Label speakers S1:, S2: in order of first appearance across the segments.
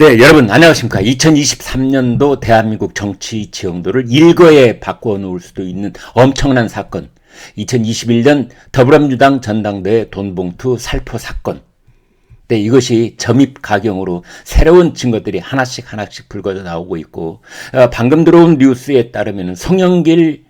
S1: 네, 여러분 안녕하십니까. 2023년도 대한민국 정치 지형도를 일거에 바꾸어 놓을 수도 있는 엄청난 사건. 2021년 더불어민주당 전당대회 돈봉투 살포 사건. 네, 이것이 점입 가경으로 새로운 증거들이 하나씩 하나씩 불거져 나오고 있고, 어, 방금 들어온 뉴스에 따르면 송영길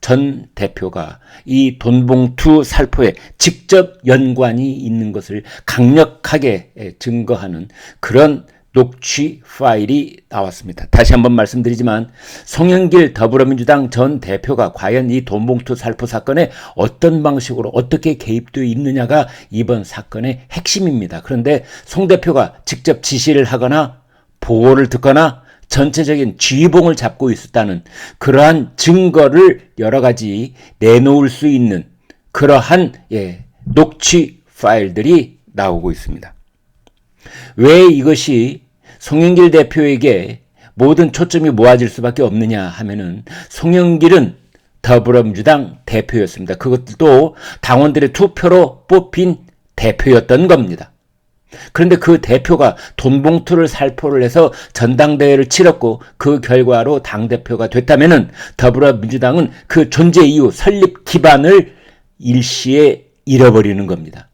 S1: 전 대표가 이 돈봉투 살포에 직접 연관이 있는 것을 강력하게 증거하는 그런 녹취 파일이 나왔습니다. 다시 한번 말씀드리지만 송영길 더불어민주당 전 대표가 과연 이 돈봉투 살포 사건에 어떤 방식으로 어떻게 개입되어 있느냐가 이번 사건의 핵심입니다. 그런데 송 대표가 직접 지시를 하거나 보고를 듣거나 전체적인 쥐봉을 잡고 있었다는 그러한 증거를 여러 가지 내놓을 수 있는 그러한 예, 녹취 파일들이 나오고 있습니다. 왜 이것이 송영길 대표에게 모든 초점이 모아질 수밖에 없느냐 하면은 송영길은 더불어민주당 대표였습니다. 그것도 당원들의 투표로 뽑힌 대표였던 겁니다. 그런데 그 대표가 돈봉투를 살포를 해서 전당대회를 치렀고 그 결과로 당대표가 됐다면은 더불어민주당은 그 존재 이유, 설립 기반을 일시에 잃어버리는 겁니다.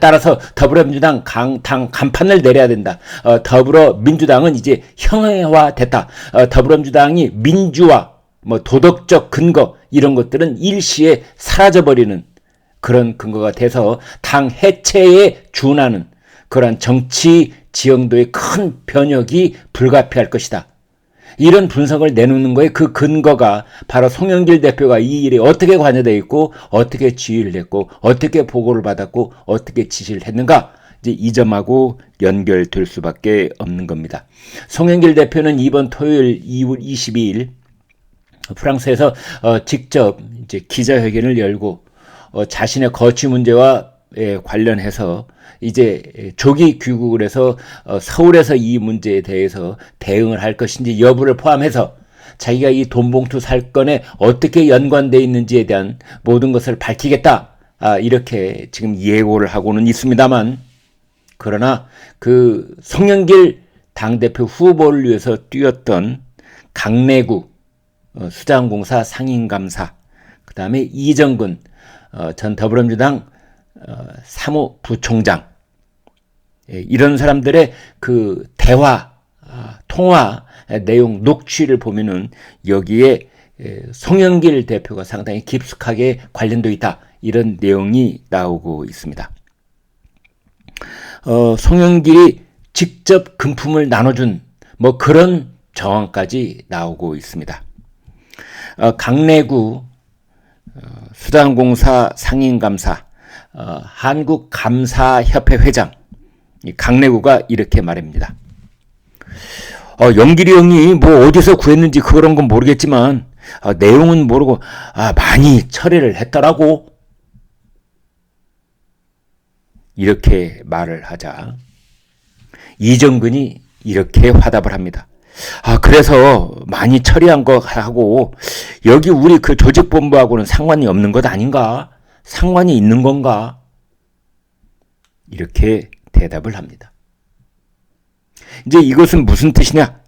S1: 따라서 더불어민주당 강, 당 간판을 내려야 된다. 어, 더불어민주당은 이제 형해화됐다. 어, 더불어민주당이 민주화, 뭐 도덕적 근거 이런 것들은 일시에 사라져버리는 그런 근거가 돼서 당 해체에 준하는 그러한 정치 지형도의 큰 변혁이 불가피할 것이다. 이런 분석을 내놓는 거에 그 근거가 바로 송영길 대표가 이 일에 어떻게 관여되어 있고 어떻게 지휘를 했고 어떻게 보고를 받았고 어떻게 지시를 했는가 이제 이 점하고 연결될 수밖에 없는 겁니다. 송영길 대표는 이번 토요일 2월 22일 프랑스에서 어, 직접 이제 기자회견을 열고 어, 자신의 거취 문제와 예, 관련해서 이제 조기 귀국을 해서 어, 서울에서 이 문제에 대해서 대응을 할 것인지 여부를 포함해서 자기가 이 돈봉투 살건에 어떻게 연관돼 있는지에 대한 모든 것을 밝히겠다. 아, 이렇게 지금 예고를 하고는 있습니다만 그러나 그 송영길 당대표 후보를 위해서 뛰었던 강내구 어, 수장공사 상임감사 그 다음에 이정근 어, 전 더불어민주당 어, 사무부총장 예, 이런 사람들의 그 대화 아, 통화 내용 녹취를 보면은 여기에 예, 송영길 대표가 상당히 깊숙하게 관련되어 있다 이런 내용이 나오고 있습니다. 어, 송영길이 직접 금품을 나눠준 뭐 그런 정황까지 나오고 있습니다. 어, 강내구 어, 수단공사 상인감사 어, 한국 감사협회 회장 강내구가 이렇게 말합니다. 어, 영길이 형이 뭐 어디서 구했는지 그런 건 모르겠지만 어, 내용은 모르고 아, 많이 처리를 했더라고. 이렇게 말을 하자 이정근이 이렇게 화답을 합니다. 아, 그래서 많이 처리한 거 하고 여기 우리 그 조직본부하고는 상관이 없는 것 아닌가? 상관이 있는 건가? 이렇게 대답을 합니다. 이제 이것은 무슨 뜻이냐?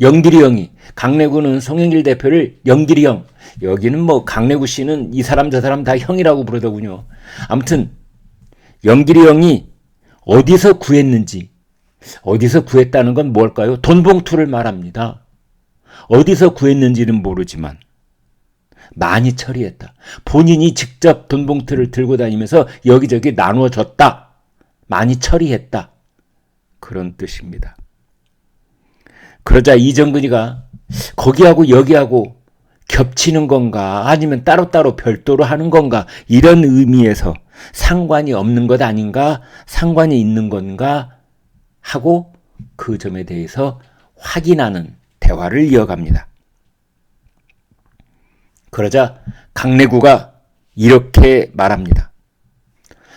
S1: 영길이 형이 강내구는 송영길 대표를 영길이 형 여기는 뭐 강내구 씨는 이 사람 저 사람 다 형이라고 부르더군요. 아무튼 영길이 형이 어디서 구했는지 어디서 구했다는 건 뭘까요? 돈봉투를 말합니다. 어디서 구했는지는 모르지만 많이 처리했다. 본인이 직접 돈 봉투를 들고 다니면서 여기저기 나누어 줬다. 많이 처리했다. 그런 뜻입니다. 그러자 이정근이가 거기하고 여기하고 겹치는 건가 아니면 따로따로 별도로 하는 건가 이런 의미에서 상관이 없는 것 아닌가 상관이 있는 건가 하고 그 점에 대해서 확인하는 대화를 이어갑니다. 그러자 강내구가 이렇게 말합니다.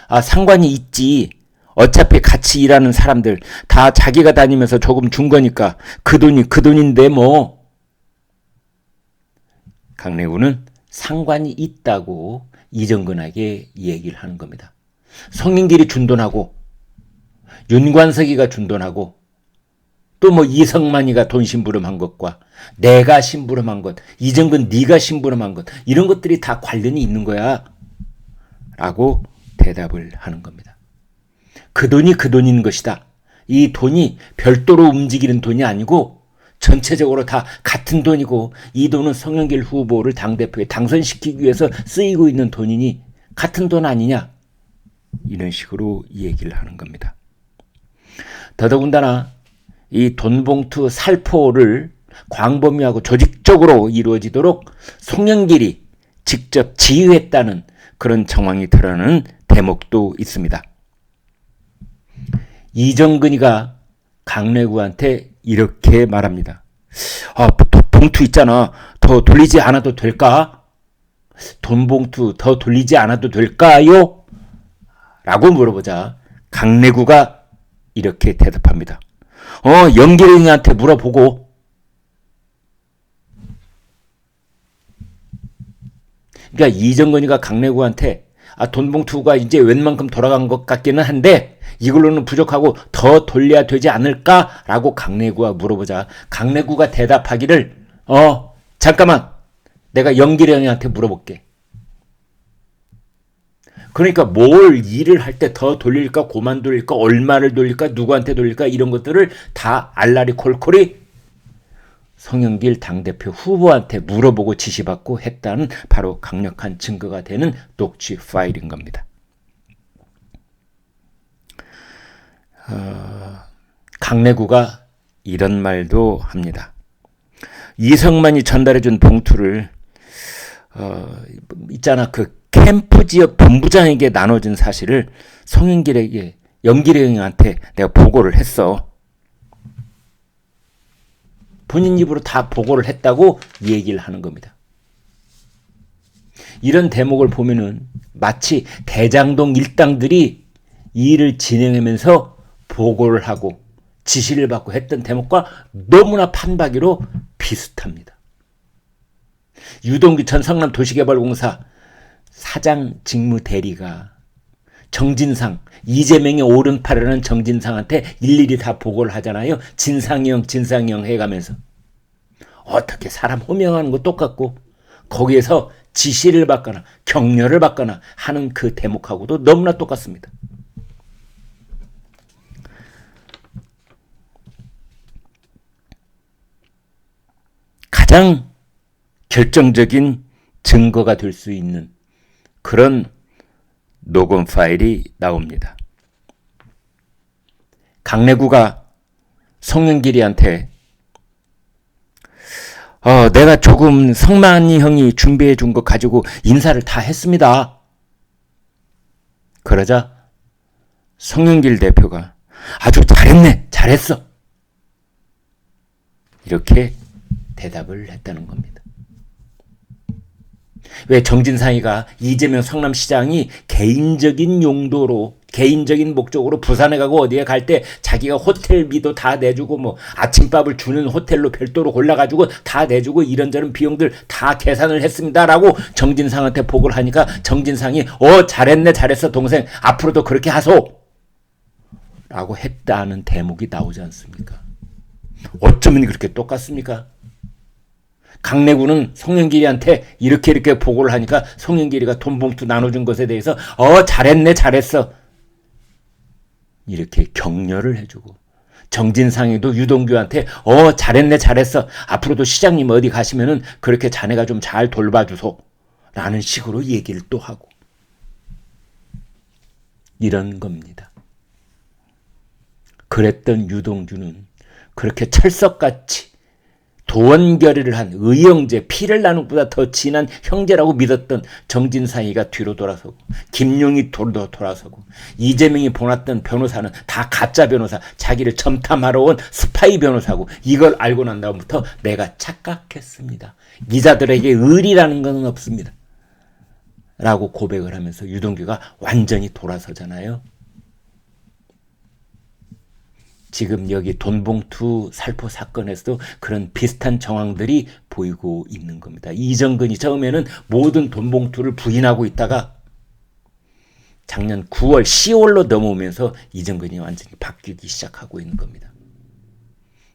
S1: 아, 상관이 있지. 어차피 같이 일하는 사람들 다 자기가 다니면서 조금 준 거니까 그 돈이 그 돈인데 뭐. 강내구는 상관이 있다고 이정근에게 얘기를 하는 겁니다. 성인길이 준 돈하고 윤관석이가 준 돈하고 또 뭐 이성만이가 돈 심부름한 것과 내가 심부름한 것, 이정근 네가 심부름한 것 이런 것들이 다 관련이 있는 거야. 라고 대답을 하는 겁니다. 그 돈이 그 돈인 것이다. 이 돈이 별도로 움직이는 돈이 아니고 전체적으로 다 같은 돈이고 이 돈은 성현길 후보를 당대표에 당선시키기 위해서 쓰이고 있는 돈이니 같은 돈 아니냐? 이런 식으로 얘기를 하는 겁니다. 더더군다나 이 돈봉투 살포를 광범위하고 조직적으로 이루어지도록 송영길이 직접 지휘했다는 그런 정황이 드러나는 대목도 있습니다. 이정근이가 강래구한테 이렇게 말합니다. 아, 봉투 있잖아. 더 돌리지 않아도 될까? 돈 봉투 더 돌리지 않아도 될까요? 라고 물어보자 강래구가 이렇게 대답합니다. 어, 연기령한테 물어보고. 그러니까 이정근이가 강래구한테 아, 돈 봉투가 이제 웬만큼 돌아간 것 같기는 한데 이걸로는 부족하고 더 돌려야 되지 않을까라고 강래구가 물어보자. 강래구가 대답하기를 어 잠깐만. 내가 연기령한테 물어볼게. 그러니까 뭘 일을 할 때 더 돌릴까 고만 돌릴까 얼마를 돌릴까 누구한테 돌릴까 이런 것들을 다 알라리 콜콜이 성영길 당대표 후보한테 물어보고 지시받고 했다는 바로 강력한 증거가 되는 녹취 파일인 겁니다. 어, 강내구가 이런 말도 합니다. 이성만이 전달해준 봉투를 어, 있잖아 그 캠프 지역 본부장에게 나눠준 사실을 성현길에게 연길이 형한테 내가 보고를 했어. 본인 입으로 다 보고를 했다고 얘기를 하는 겁니다. 이런 대목을 보면은 마치 대장동 일당들이 이 일을 진행하면서 보고를 하고 지시를 받고 했던 대목과 너무나 판박이로 비슷합니다. 유동규 전 성남 도시개발공사 사장 직무 대리가 정진상 이재명의 오른팔이라는 정진상한테 일일이 다 보고를 하잖아요. 진상이 형 진상이 형 해가면서 어떻게 사람 호명하는 거 똑같고 거기에서 지시를 받거나 격려를 받거나 하는 그 대목하고도 너무나 똑같습니다. 가장 결정적인 증거가 될 수 있는 그런 녹음 파일이 나옵니다. 강래구가 성윤길이한테 어, 내가 조금 성만이 형이 준비해 준 거 가지고 인사를 다 했습니다. 그러자 성윤길 대표가 아주 잘했네, 잘했어. 이렇게 대답을 했다는 겁니다. 왜 정진상이가 이재명 성남시장이 개인적인 용도로 개인적인 목적으로 부산에 가고 어디에 갈 때 자기가 호텔비도 다 내주고 뭐 아침밥을 주는 호텔로 별도로 골라가지고 다 내주고 이런저런 비용들 다 계산을 했습니다라고 정진상한테 보고를 하니까 정진상이 어 잘했네 잘했어 동생 앞으로도 그렇게 하소 라고 했다는 대목이 나오지 않습니까? 어쩌면 그렇게 똑같습니까? 강내구는 송영길이한테 이렇게 이렇게 보고를 하니까 송영길이가 돈 봉투 나눠준 것에 대해서 어 잘했네 잘했어. 이렇게 격려를 해주고 정진상이도 유동규한테 어 잘했네 잘했어. 앞으로도 시장님 어디 가시면은 그렇게 자네가 좀 잘 돌봐주소. 라는 식으로 얘기를 또 하고. 이런 겁니다. 그랬던 유동규는 그렇게 철석같이 도원결의를 한 의형제 피를 나눈 보다 더 진한 형제라고 믿었던 정진상이가 뒤로 돌아서고 김용이 돌도 돌아서고 이재명이 보냈던 변호사는 다 가짜 변호사 자기를 점탐하러 온 스파이 변호사고 이걸 알고 난 다음부터 내가 착각했습니다. 기자들에게 의리라는 것은 없습니다. 라고 고백을 하면서 유동규가 완전히 돌아서잖아요. 지금 여기 돈봉투 살포 사건에서도 그런 비슷한 정황들이 보이고 있는 겁니다. 이정근이 처음에는 모든 돈봉투를 부인하고 있다가 작년 9월, 10월로 넘어오면서 이정근이 완전히 바뀌기 시작하고 있는 겁니다.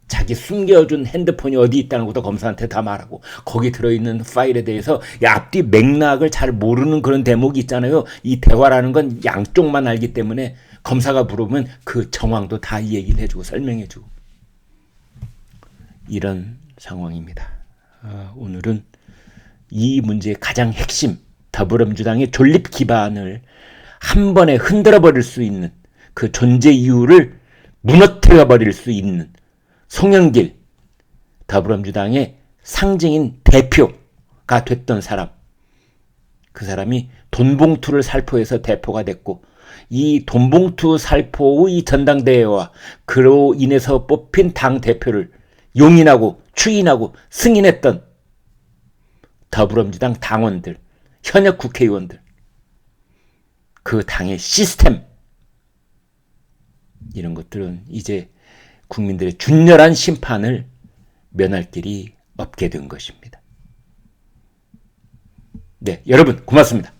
S1: 자기 숨겨준 핸드폰이 어디 있다는 것도 검사한테 다 말하고 거기 들어있는 파일에 대해서 이 앞뒤 맥락을 잘 모르는 그런 대목이 있잖아요. 이 대화라는 건 양쪽만 알기 때문에 검사가 물으면 그 정황도 다 이 얘기를 해주고 설명해주고 이런 상황입니다. 아, 오늘은 이 문제의 가장 핵심 더불어민주당의 존립 기반을 한 번에 흔들어 버릴 수 있는 그 존재 이유를 무너뜨려 버릴 수 있는 송영길 더불어민주당의 상징인 대표가 됐던 사람 그 사람이 돈봉투를 살포해서 대표가 됐고 이 돈봉투 살포의 전당대회와 그로 인해서 뽑힌 당 대표를 용인하고 추인하고 승인했던 더불어민주당 당원들, 현역 국회의원들, 그 당의 시스템 이런 것들은 이제 국민들의 준열한 심판을 면할 길이 없게 된 것입니다. 네, 여러분 고맙습니다.